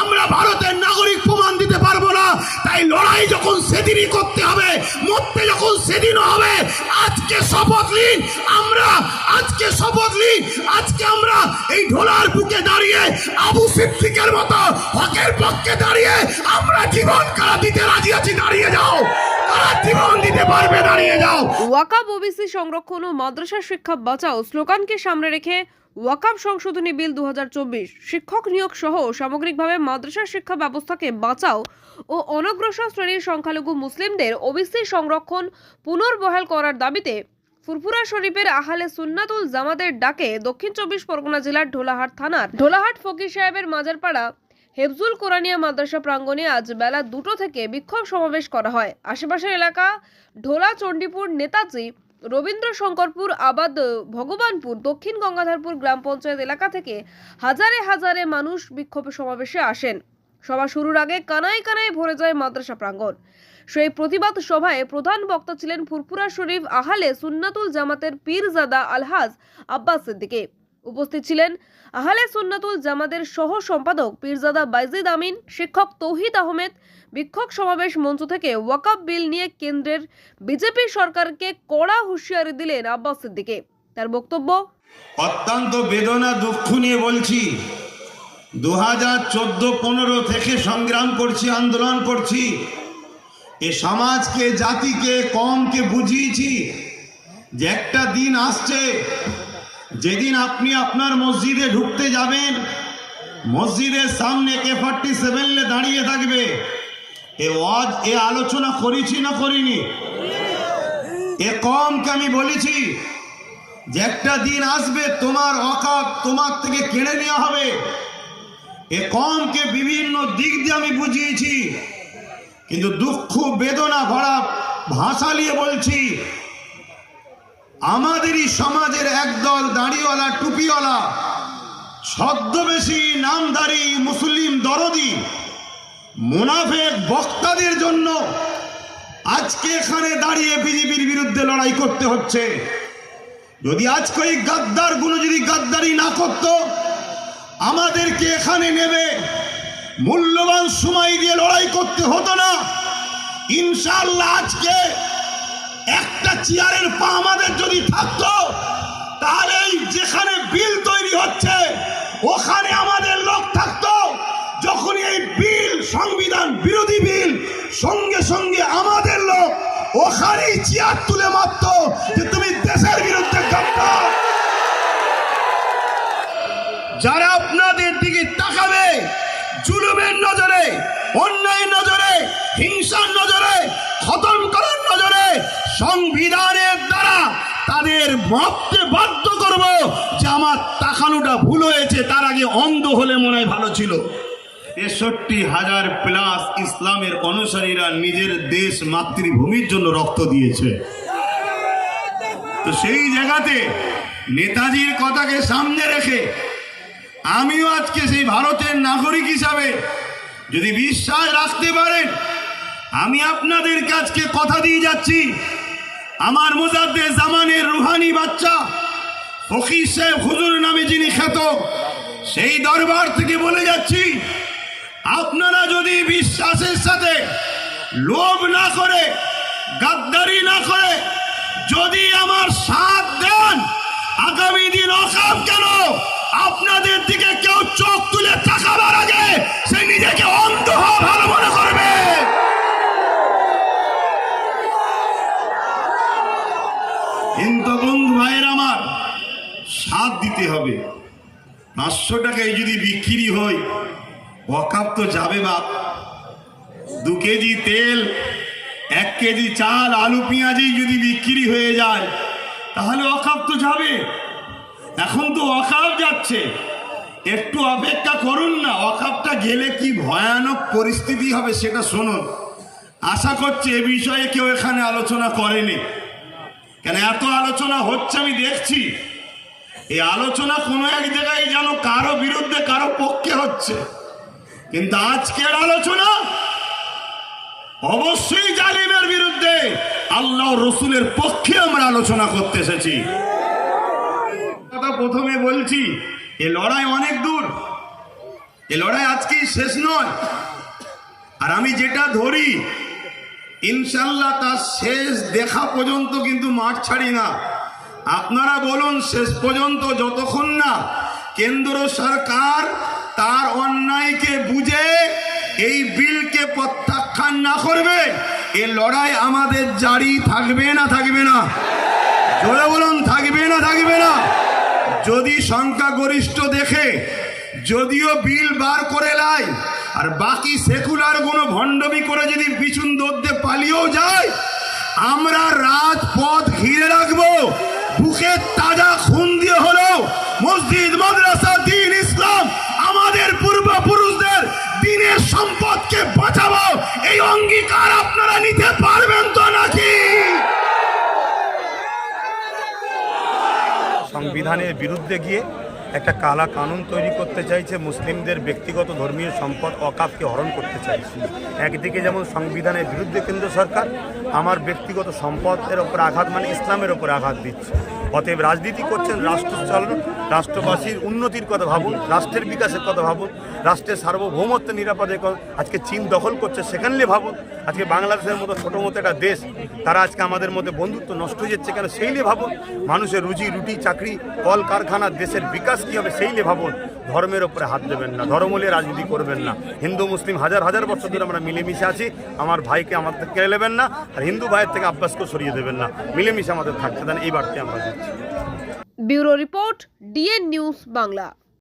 আমরা ভারতের নাগরিক প্রমাণ দিতে পারব না। তাই লড়াই যখন সেদিনই করতে হবে, মরতে যখন সেদিনও হবে, আজকে শপথ নিন আমরা, আজকে শপথ নিন, আজকে আমরা এই ঢোলার বুকে দাঁড়িয়ে, আবু সিদ্দিকের মতো হকের পক্ষে দাঁড়িয়ে আমরা জীবন কারা দিতে রাজি আছি, দাঁড়িয়ে যাও। ওয়াকাব ওবিসি সংরক্ষণ ও মাদ্রাসা শিক্ষা বাঁচাও, স্লোগানকে সামনে রেখে ওয়াকাব সংশোধনী বিল দুহাজার চব্বিশ, শিক্ষক নিয়োগ সহ সামগ্রিকভাবে মাদ্রাসা শিক্ষা ব্যবস্থাকে বাঁচাও ও অনগ্রসর শ্রেণির সংখ্যালঘু মুসলিমদের ওবিসি সংরক্ষণ পুনর্বহাল করার দাবিতে ফুরফুরা শরীফের আহালে সুন্নাতুল জামাতের ডাকে দক্ষিণ চব্বিশ পরগনা জেলার ঢোলাহাট থানার ঢোলাহাট ফকির সাহেবের মাজারপাড়া হেফজুল কোরআনিয়া মাদ্রাসা প্রাঙ্গণে আজ বেলা দুটো থেকে বিক্ষোভ সমাবেশ করা হয়। আশেপাশের এলাকা ঢোলা চণ্ডীপুর নেতাজি রবীন্দ্র শঙ্করপুর আবাদ, ভগবানপুর, দক্ষিণ গঙ্গাধরপুর গ্রাম পঞ্চায়েত এলাকা থেকে হাজারে হাজারে মানুষ বিক্ষোভ সমাবেশে আসেন। সভা শুরুর আগে কানায় কানায় ভরে যায় মাদ্রাসা প্রাঙ্গণ। সেই প্রতিবাদ সভায় প্রধান বক্তা ছিলেন ফুরপুরা শরীফ আহালে সুন্নাতুল জামাতের পীরজাদা আলহাজ আব্বাস সিদ্দিকী। উপস্থিত ছিলেন আহলে সুন্নাতুল জামাতের সহ সম্পাদক পীরজাদা বাইজিদ আমিন, শিক্ষক তৌহিদ আহমেদ। বিক্ষোভ সমাবেশ মঞ্চ থেকে ওয়াকাব বিল নিয়ে কেন্দ্রের বিজেপি সরকারকে কড়া হুঁশিয়ারি দিলেন আব্বাস সিদ্দিকে। তার বক্তব্য, অত্যন্ত বেদনা দুঃখ নিয়ে বলছি দু হাজার চোদ্দ পনেরো থেকে সংগ্রাম করছি, আন্দোলন করছি, এ সমাজকে, জাতিকে, কমকে বুঝিয়েছি যে একটা দিন আসছে যেদিন আপনি আপনার মসজিদে ঢুকতে যাবেন, মসজিদের সামনে কে ফর্টি সেভেনে দাঁড়িয়ে থাকবে। এ ওয়াজ, এ আলোচনা করেছি না করিনি? এ কমকে আমি বলেছি যে একটা দিন আসবে, তোমার অকাপ তোমার থেকে কেড়ে নেওয়া হবে। এ কমকে বিভিন্ন দিক দিয়ে আমি বুঝিয়েছি, কিন্তু দুঃখ, বেদনা, ভরা ভাষা নিয়ে বলছি আমাদেরই সমাজের একদল দাড়িওয়ালা, টুপিওয়ালা, ছদ্মবেশী নামধারী মুসলিম দরদি, মুনাফেক বক্তাদের জন্য আজকে এখানে দাঁড়িয়ে বিজেপির বিরুদ্ধে লড়াই করতে হচ্ছে। যদি আজকে ওই গাদ্দারগুলো যদি গাদ্দারি না করত, আমাদেরকে এখানে নেবে। মূল্যবান সময় দিয়ে লড়াই করতে হতো না। ইনশাল্লাহ আজকে একটা চেয়ারের পা আমাদের যদি থাকতো, তাহলে যেখানে বিল তৈরি হচ্ছে, ওখানে আমাদের লোক থাকতো। যখন এই বিল, সংবিধান বিরোধী বিল, সঙ্গে সঙ্গে আমাদের লোক ওখানেই চেয়ার তুলে মারতো যে তুমি দেশের বিরুদ্ধে যারা আপনাদের দিকে তাকাবে, জুলুমের নজরে অন্যায় নজরে, হিংসার নজরে সংবিধানের দ্বারা তাদের মতকে বাধ্য করব যে আমার তাকানোটা ভুল হয়েছে, তার আগে অন্ধ হলে মনে হয় ভালো ছিল। তেষট্টি হাজার প্লাস ইসলামের অনুসারীরা নিজের দেশ মাতৃভূমির জন্য রক্ত দিয়েছে। তো সেই জায়গাতে নেতাজির কথাকে সামনে রেখে আমিও আজকে সেই ভারতের নাগরিক হিসাবে যদি বিশ্বাস রাখতে পারেন, আমি আপনাদের কাছকে কথা দিয়ে যাচ্ছি। আমার মুজাদ্দে জামানের রুহানি বাচ্চা, ফকির সাহেব হুজুর নামে যিনি খ্যাত, সেই দরবার থেকে বলে যাচ্ছি, আপনারা যদি বিশ্বাসের সাথে লোভ না করে, গাদ্দারি না করে, যদি আমার সাথ দেন, আগামী দিন অকাপ কেন? আপনাদের দিকে কেউ চোখ তুলে পাঁচশো টাকায় যদি বিক্রি হয় অকাপ তো যাবে বাপ। দু কেজি তেল, এক কেজি চাল, আলু, পেঁয়াজই যদি বিক্রি হয়ে যায়, তাহলে অকাপ তো যাবে। এখন তো অকাপ যাচ্ছে। একটু অপেক্ষা করুন না অকাপটা গেলে কি ভয়ানক পরিস্থিতি হবে সেটা শুনুন। আশা করছি এ বিষয়ে কেউ এখানে আলোচনা করেনি। কেন এত আলোচনা হচ্ছে আমি দেখছি। এই আলোচনা কোনো এক জায়গায় যেন কারও বিরুদ্ধে, কারও পক্ষে হচ্ছে। কিন্তু আজকের আলোচনা অবশ্যই জালিমের বিরুদ্ধে, আল্লাহ রসুলের পক্ষে আমরা আলোচনা করতে এসেছি। কথা প্রথমে বলছি, এ লড়াই অনেক দূর। এ লড়াই আজকেই শেষ নয়। আর আমি যেটা ধরি ইনশাল্লাহ তার শেষ দেখা পর্যন্ত কিন্তু মাঠ ছাড়ি না। আপনারা বলুন, শেষ পর্যন্ত যতক্ষণ না কেন্দ্র সরকার তার অন্যায়কে বুঝে এই বিলকে প্রত্যাখ্যান না করবে, এ লড়াই আমাদের জারি থাকবে না থাকবে না। জোরে বলুন, থাকবে না থাকবে না। যদি সংখ্যাগরিষ্ঠ দেখে, যদিও বিল বার করে লাই আর বাকি সেকুলার কোনো ভণ্ডবি করে যদি পিছন দৌড়তে পালিয়েও যায়, আমরা রাজপথ ঘিরে রাখব। বুকে তাজা খুন দিয়ে হলো মসজিদ, মাদ্রাসা, দিন ইসলাম, আমাদের পূর্বপুরুষদের দিনের সম্পদকে বাঁচাবো। এই অঙ্গীকার আপনারা নিতে পারবেন তো নাকি? সংবিধানের বিরুদ্ধে গিয়ে একটা কালা কানুন তৈরি করতে চাইছে মুসলিমদের ব্যক্তিগত ধর্মীয় সম্পদ অকাপকে হরণ করতে চাইছে। একদিকে যেমন সংবিধানের বিরুদ্ধে কেন্দ্র সরকার আমার ব্যক্তিগত সম্পদের ওপর আঘাত মানে ইসলামের ওপর আঘাত দিচ্ছে। অতএব রাজনীতি করছেন রাষ্ট্র চালন, রাষ্ট্রবাসীর উন্নতির কথা ভাবুন, রাষ্ট্রের বিকাশের কথা ভাবুন, রাষ্ট্রের সার্বভৌমত্ব নিরাপদে আজকে চীন দখল করছে সেখানে নিয়ে ভাবুন, আজকে বাংলাদেশের মতো ছোটো মতো একটা দেশ, তারা আজকে আমাদের মধ্যে বন্ধুত্ব নষ্ট হয়ে যাচ্ছে কেন সেই নিয়ে ভাবুন। মানুষের রুজি, রুটি, চাকরি কল কারখানা দেশের বিকাশ কী হবে সেই নিয়ে ভাবুন। ধর্মের ওপরে হাত দেবেন না ধর্ম নিয়ে রাজনীতি করবেন না। হিন্দু, মুসলিম হাজার হাজার বছর ধরে আমরা মিলেমিশে আছি, আমার ভাইকে আমার থেকে কেড়ে নেবেন না, আর হিন্দু ভাইয়ের থেকে আব্বাসকেও সরিয়ে দেবেন না। মিলেমিশে আমাদের থাকতে দেন, এই বার্তায় আমরা দিচ্ছি। Bureau report DN news Bangla.